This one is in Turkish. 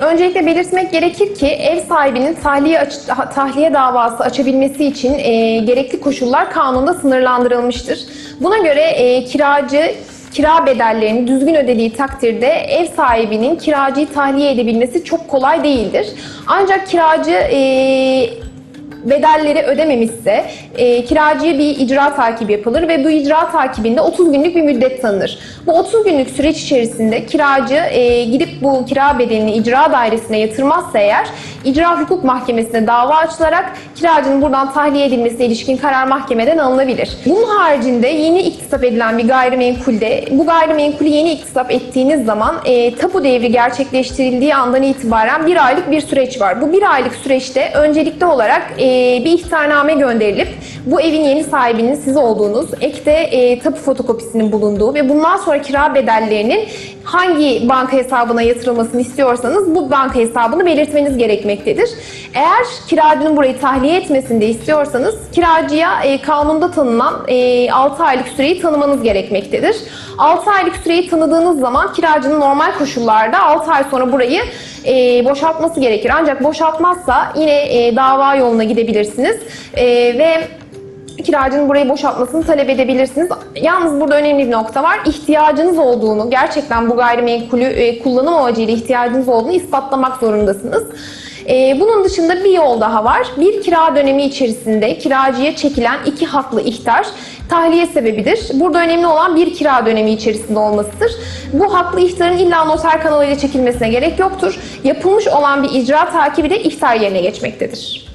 Öncelikle belirtmek gerekir ki ev sahibinin tahliye, aç- tahliye davası açabilmesi için e, gerekli koşullar kanunda sınırlandırılmıştır. Buna göre e, kiracı kira bedellerini düzgün ödediği takdirde ev sahibinin kiracıyı tahliye edebilmesi çok kolay değildir. Ancak kiracı e, bedelleri ödememişse e, kiracıya bir icra takibi yapılır ve bu icra takibinde 30 günlük bir müddet tanınır. Bu 30 günlük süreç içerisinde kiracı e, gidip bu kira bedelini icra dairesine yatırmazsa eğer icra hukuk mahkemesine dava açılarak kiracının buradan tahliye edilmesine ilişkin karar mahkemeden alınabilir. Bunun haricinde yeni iktisap edilen bir gayrimenkulde bu gayrimenkulü yeni iktisap ettiğiniz zaman e, tapu devri gerçekleştirildiği andan itibaren bir aylık bir süreç var. Bu bir aylık süreçte öncelikli olarak e, bir ihtarname gönderilip bu evin yeni sahibinin siz olduğunuz, ekte e, tapu fotokopisinin bulunduğu ve bundan sonra kira bedellerinin hangi banka hesabına yatırılmasını istiyorsanız bu banka hesabını belirtmeniz gerekmektedir. Eğer kiracının burayı tahliye etmesini de istiyorsanız kiracıya e, kanunda tanınan e, 6 aylık süreyi tanımanız gerekmektedir. 6 aylık süreyi tanıdığınız zaman kiracının normal koşullarda 6 ay sonra burayı e, boşaltması gerekir. Ancak boşaltmazsa yine e, dava yoluna gidebilirsiniz E, ve kiracının burayı boşaltmasını talep edebilirsiniz. Yalnız burada önemli bir nokta var. İhtiyacınız olduğunu, gerçekten bu gayrimenkulü e, kullanım amacıyla ihtiyacınız olduğunu ispatlamak zorundasınız. E, bunun dışında bir yol daha var. Bir kira dönemi içerisinde kiracıya çekilen iki haklı ihtar tahliye sebebidir. Burada önemli olan bir kira dönemi içerisinde olmasıdır. Bu haklı ihtarın illa noter kanalıyla çekilmesine gerek yoktur. Yapılmış olan bir icra takibi de ihtar yerine geçmektedir.